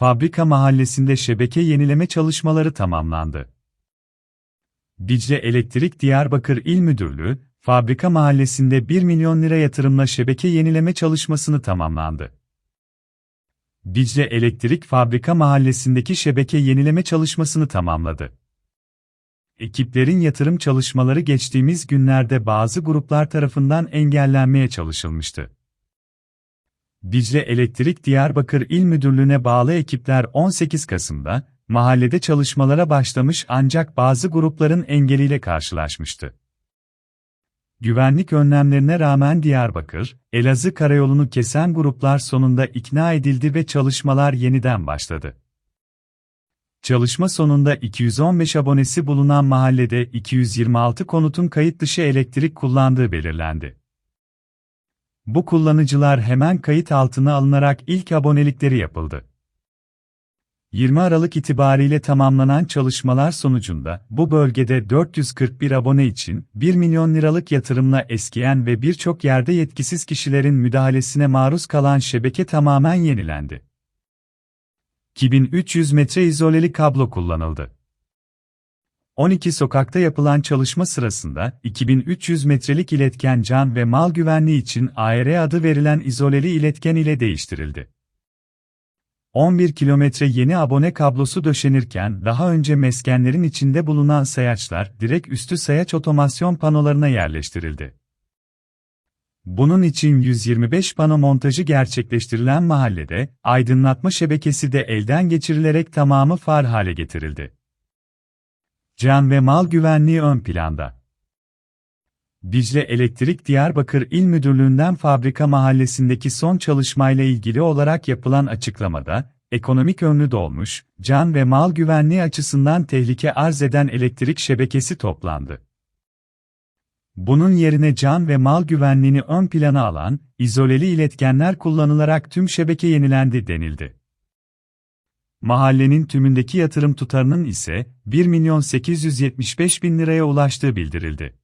Fabrika Mahallesi'nde şebeke yenileme çalışmaları tamamlandı. Dicle Elektrik Diyarbakır İl Müdürlüğü, Fabrika Mahallesi'nde 1 milyon lira yatırımla şebeke yenileme çalışmasını tamamlandı. Dicle Elektrik Fabrika Mahallesi'ndeki şebeke yenileme çalışmasını tamamladı. Ekiplerin yatırım çalışmaları geçtiğimiz günlerde bazı gruplar tarafından engellenmeye çalışılmıştı. Dicle Elektrik Diyarbakır İl Müdürlüğü'ne bağlı ekipler 18 Kasım'da, mahallede çalışmalara başlamış ancak bazı grupların engeliyle karşılaşmıştı. Güvenlik önlemlerine rağmen Diyarbakır, Elazığ karayolunu kesen gruplar sonunda ikna edildi ve çalışmalar yeniden başladı. Çalışma sonunda 215 abonesi bulunan mahallede 226 konutun kayıt dışı elektrik kullandığı belirlendi. Bu kullanıcılar hemen kayıt altına alınarak ilk abonelikleri yapıldı. 20 Aralık itibariyle tamamlanan çalışmalar sonucunda bu bölgede 441 abone için 1 milyon liralık yatırımla eskiyen ve birçok yerde yetkisiz kişilerin müdahalesine maruz kalan şebeke tamamen yenilendi. 2300 metre izoleli kablo kullanıldı. 12 sokakta yapılan çalışma sırasında 2300 metrelik iletken can ve mal güvenliği için AR adı verilen izoleli iletken ile değiştirildi. 11 kilometre yeni abone kablosu döşenirken daha önce meskenlerin içinde bulunan sayaçlar direkt üstü sayaç otomasyon panolarına yerleştirildi. Bunun için 125 pano montajı gerçekleştirilen mahallede, aydınlatma şebekesi de elden geçirilerek tamamı far hale getirildi. Can ve mal güvenliği ön planda. Dicle Elektrik Diyarbakır İl Müdürlüğü'nden fabrika mahallesindeki son çalışmayla ilgili olarak yapılan açıklamada, ekonomik önlü dolmuş, can ve mal güvenliği açısından tehlike arz eden elektrik şebekesi toplandı. Bunun yerine can ve mal güvenliğini ön plana alan, izoleli iletkenler kullanılarak tüm şebeke yenilendi denildi. Mahallenin tümündeki yatırım tutarının ise 1 milyon 875 bin liraya ulaştığı bildirildi.